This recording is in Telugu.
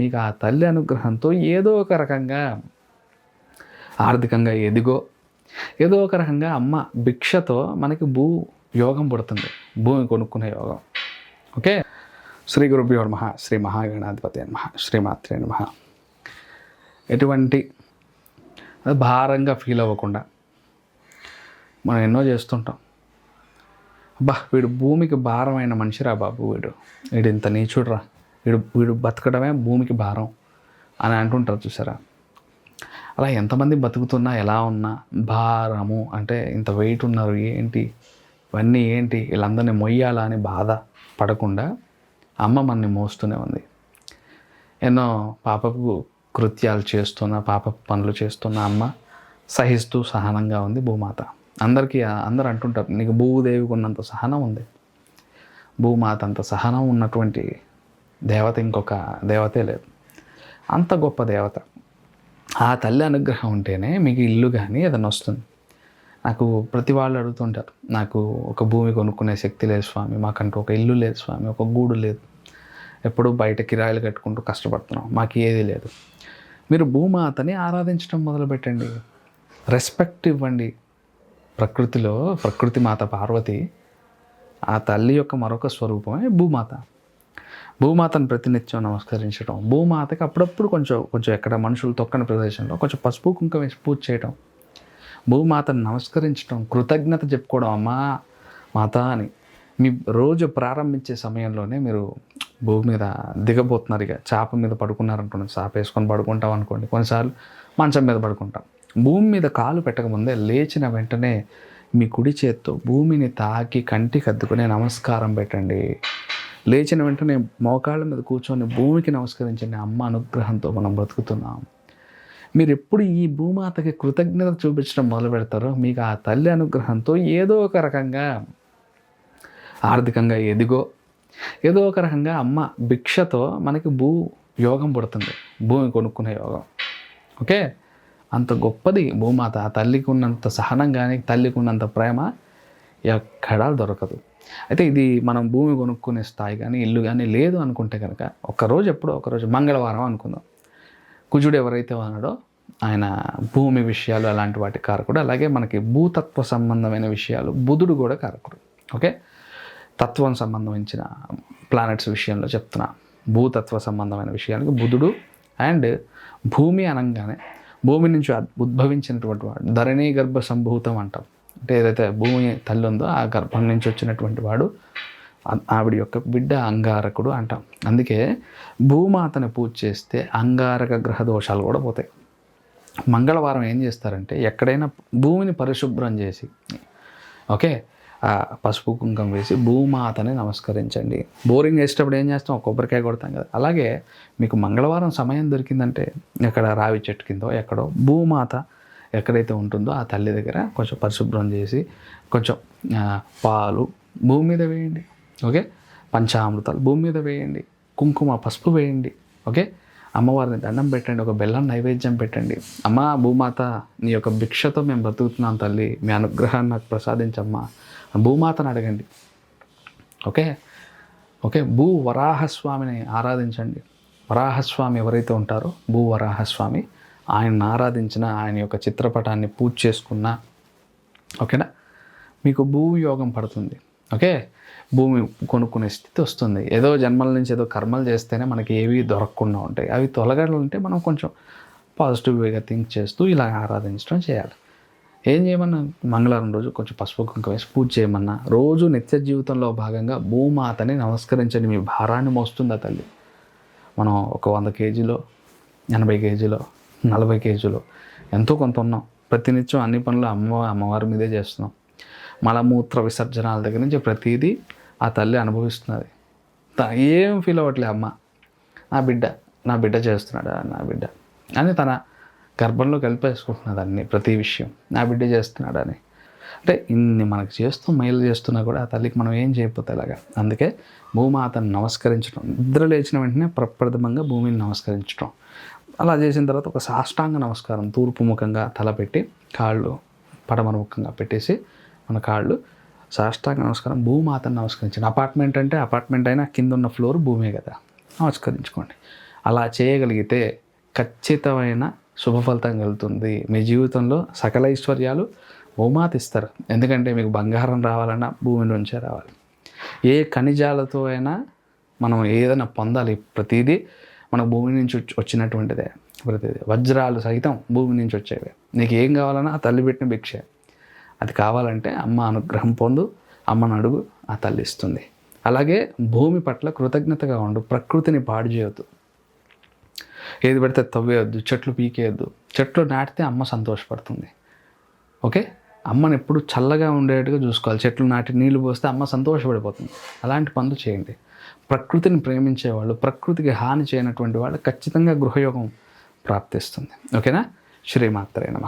మీకు ఆ తల్లి అనుగ్రహంతో ఏదో ఒక రకంగా ఆర్థికంగా ఎదిగో ఏదో ఒక రకంగా అమ్మ భిక్షతో మనకి భూ యోగం పుడుతుంది భూమి కొనుక్కునే యోగం. ఓకే? శ్రీ గురుభ్యో నమ శ్రీ మహాగణాధిపతి నమ శ్రీమాత్రే నమ. ఎటువంటి భారంగా ఫీల్ అవ్వకుండా మనం ఎన్నో చేస్తుంటాం. అబ్బా వీడు భూమికి భారమైన మనిషిరా బాబు వీడు. వీడు ఇంత నీచుడురా. వీడు వీడు బతకడమే భూమికి భారం అని అంటుంటారు చూసారా? అలా ఎంతమంది బతుకుతున్నా ఎలా ఉన్నా భారము అంటే ఇంత వెయిట్ ఉన్నారు ఏంటి? ఇవన్నీ ఏంటి? వీళ్ళందరినీ మొయ్యాలా అని బాధ పడకుండా అమ్మ మనని మోస్తూనే ఉంది. ఎన్నో పాపపు కృత్యాలు చేస్తున్న పాపపు పనులు చేస్తున్న అమ్మ సహిస్తూ సహనంగా ఉంది భూమాత. అందరికీ అందరు అంటుంటారు నీకు భూదేవికి ఉన్నంత సహనం ఉంది. భూమాత అంత సహనం ఉన్నటువంటి దేవత ఇంకొక దేవతే లేదు. అంత గొప్ప దేవత. ఆ తల్లి అనుగ్రహం ఉంటేనే మీకు ఇల్లు కానీ ఏదైనా వస్తుంది. నాకు ప్రతి వాళ్ళు అడుగుతుంటారు నాకు ఒక భూమి కొనుక్కునే శక్తి లేదు స్వామి మాకంటూ ఒక ఇల్లు లేదు స్వామి ఒక గూడు లేదు. ఎప్పుడు బయట కిరాయిలు కట్టుకుంటూ కష్టపడుతున్నాం మాకు ఏది లేదు. మీరు భూమాతని ఆరాధించడం మొదలుపెట్టండి. రెస్పెక్ట్ ఇవ్వండి. ప్రకృతిలో ప్రకృతి మాత పార్వతి ఆ తల్లి యొక్క మరొక స్వరూపమే భూమాత. భూమాతను ప్రతినిత్యం నమస్కరించడం భూమాతకి అప్పుడప్పుడు కొంచెం కొంచెం ఎక్కడ మనుషులు తొక్కని ప్రదేశంలో కొంచెం పసుపు కుంకుమ వేసి పూజ చేయడం భూమాతను నమస్కరించడం కృతజ్ఞత చెప్పుకోవడం అమ్మా మాత అని మీ రోజు ప్రారంభించే సమయంలోనే మీరు భూమి మీద దిగబోతున్నారు ఇక. చేప మీద పడుకున్నారనుకోండి చేప వేసుకొని పడుకుంటాం అనుకోండి. కొన్నిసార్లు మంచం మీద పడుకుంటాం. భూమి మీద కాలు పెట్టకముందే లేచిన వెంటనే మీ కుడి చేత్తో భూమిని తాకి కంటికి అద్దుకునే నమస్కారం పెట్టండి. లేచిన వెంటనే మోకాళ్ళ మీద కూర్చొని భూమికి నమస్కరించండి. అమ్మ అనుగ్రహంతో మనం బ్రతుకుతున్నాం. మీరు ఎప్పుడు ఈ భూమాతకి కృతజ్ఞత చూపించడం మొదలు పెడతారో మీకు ఆ తల్లి అనుగ్రహంతో ఏదో ఒక రకంగా ఆర్థికంగా ఎదిగో ఏదో ఒక రకంగా అమ్మ భిక్షతో మనకి భూ యోగం పుడుతుంది. భూమి కొనుక్కునే యోగం. ఓకే? అంత గొప్పది భూమాత. ఆ తల్లికి ఉన్నంత సహనం కానీ తల్లికి ఉన్నంత ప్రేమ ఎక్కడా దొరకదు. అయితే ఇది మనం భూమి కొనుక్కునే స్థాయి కానీ ఇల్లు కానీ లేదు అనుకుంటే కనుక ఒకరోజు ఎప్పుడో ఒకరోజు మంగళవారం అనుకుందాం. కుజుడు ఎవరైతే ఉన్నాడో ఆయన భూమి విషయాలు అలాంటి వాటి కారకుడు. అలాగే మనకి భూతత్వ సంబంధమైన విషయాలు బుధుడు కూడా కారకుడు. ఓకే? తత్వం సంబంధించిన ప్లానెట్స్ విషయంలో చెప్తున్నా. భూతత్వ సంబంధమైన విషయాలకు బుధుడు అండ్ భూమి అనగానే భూమి నుంచి ఉద్భవించినటువంటి వాడు ధరణి గర్భ సంభూతం అంటాం. అంటే ఏదైతే భూమి తల్లి ఉందో ఆ గర్భం నుంచి వచ్చినటువంటి వాడు ఆవిడ యొక్క బిడ్డ అంగారకుడు అంటాం. అందుకే భూమాతని పూజ చేస్తే అంగారక గ్రహ దోషాలు కూడా పోతాయి. మంగళవారం ఏం చేస్తారంటే ఎక్కడైనా భూమిని పరిశుభ్రం చేసి ఓకే? ఆ పసుపు కుంకం వేసి భూమాతని నమస్కరించండి. బోరింగ్ వేసేటప్పుడు ఏం చేస్తాం? కొబ్బరికాయ కొడతాం కదా. అలాగే మీకు మంగళవారం సమయం దొరికిందంటే ఎక్కడ రావి చెట్టు కిందో ఎక్కడో భూమాత ఎక్కడైతే ఉంటుందో ఆ తల్లి దగ్గర కొంచెం పరిశుభ్రం చేసి కొంచెం పాలు భూమి మీద వేయండి ఓకే? పంచామృతాలు భూమి మీద వేయండి కుంకుమ పసుపు వేయండి ఓకే? అమ్మవారిని దండం పెట్టండి ఒక బెల్లం నైవేద్యం పెట్టండి. అమ్మ భూమాత నీ యొక్క భిక్షతో మేము బ్రతుకుతున్నాం తల్లి మీ అనుగ్రహాన్ని నాకు ప్రసాదించమ్మా. భూమాతను అడగండి ఓకే? ఓకే భూ వరాహస్వామిని ఆరాధించండి. వరాహస్వామి ఎవరైతే ఉంటారో భూ వరాహస్వామి ఆయన్ని ఆరాధించిన ఆయన యొక్క చిత్రపటాన్ని పూజ చేసుకున్న ఓకేనా? మీకు భూయోగం పడుతుంది ఓకే? భూమి కొనుక్కునే స్థితి వస్తుంది. ఏదో జన్మల నుంచి ఏదో కర్మలు చేస్తేనే మనకి ఏవి దొరకకుండా ఉంటాయి. అవి తొలగడాలంటే మనం కొంచెం పాజిటివ్గా థింక్ చేస్తూ ఇలా ఆరాధించడం చేయాలి. ఏం చేయమన్నా? మంగళవారం రోజు కొంచెం పసుపు కుంకుమ వేసి పూజ చేయమన్నా. రోజు నిత్య జీవితంలో భాగంగా భూమాతని నమస్కరించండి. మీ భారాన్ని మోస్తుందా తల్లి? మనం ఒక వంద కేజీలో ఎనభై కేజీలో నలభై కేజీలు. ఎంతో కొంత ఉన్నాం. ప్రతినిత్యం అన్ని పనులు అమ్మ అమ్మవారి మీదే చేస్తున్నాం. మలమూత్ర విసర్జనాల దగ్గర నుంచి ప్రతిదీ ఆ తల్లి అనుభవిస్తున్నది. త- ఏం ఫీల్ అవ్వట్లే అమ్మ. నా బిడ్డ నా బిడ్డ చేస్తున్నాడా నా బిడ్డ. అని తన గర్భంలో కలిపేసుకుంటున్నది అన్ని ప్రతి విషయం. నా బిడ్డ చేస్తున్నాడా అని. అంటే ఇన్ని మనకు చేస్తూ మైలు చేస్తున్నా కూడా ఆ తల్లికి మనం ఏం చేయకపోతే అలాగా అందుకే భూమాతను నమస్కరించడం నిద్ర లేచిన వెంటనే ప్రప్రథమంగా భూమిని నమస్కరించడం అలా చేసిన తర్వాత ఒక సాష్టాంగ నమస్కారం తూర్పు ముఖంగా తలపెట్టి కాళ్ళు పడమర ముఖంగా పెట్టేసి మన కాళ్ళు సాష్టాంగ నమస్కారం భూమాతను నమస్కరించండి అపార్ట్మెంట్ అంటే అపార్ట్మెంట్ అయినా కింద ఉన్న ఫ్లోర్ భూమే కదా. నమస్కరించుకోండి. అలా చేయగలిగితే ఖచ్చితమైన శుభ ఫలితం కలుగుతుంది. మీ జీవితంలో సకల ఐశ్వర్యాలు భూమాత ఇస్తారు ఎందుకంటే మీకు బంగారం రావాలన్నా భూమి నుంచే రావాలి. ఏ ఖనిజాలతో అయినా మనం ఏదైనా పొందాలి ప్రతిదీ మన భూమి నుంచి వచ్చి- వచ్చినటువంటిదే. ప్రతిదీ. వజ్రాలు సైతం భూమి నుంచి వచ్చేవి. నీకు ఏం కావాలన్నా ఆ తల్లి పెట్టిన భిక్షే. అది కావాలంటే అమ్మ అనుగ్రహం పొందు అమ్మను అడుగు ఆ తల్లి ఇస్తుంది. అలాగే భూమి పట్ల కృతజ్ఞతగా ఉండు ప్రకృతిని పాడు చేయొద్దు. ఏది పెడితే తవ్వేయొద్దు చెట్లు పీకేయద్దు. చెట్లు నాటితే అమ్మ సంతోషపడుతుంది. ఓకే? అమ్మని ఎప్పుడు చల్లగా ఉండేట్టుగా చూసుకోవాలి. చెట్లు నాటి నీళ్ళు పోస్తే అమ్మ సంతోషపడిపోతుంది. అలాంటి పనులు చేయండి. ప్రకృతిని ప్రేమించేవాళ్ళు ప్రకృతికి హాని చేయనటువంటి వాళ్ళు ఖచ్చితంగా గృహయోగం ప్రాప్తిస్తుంది. ఓకేనా? శ్రీమాత్రే నమ.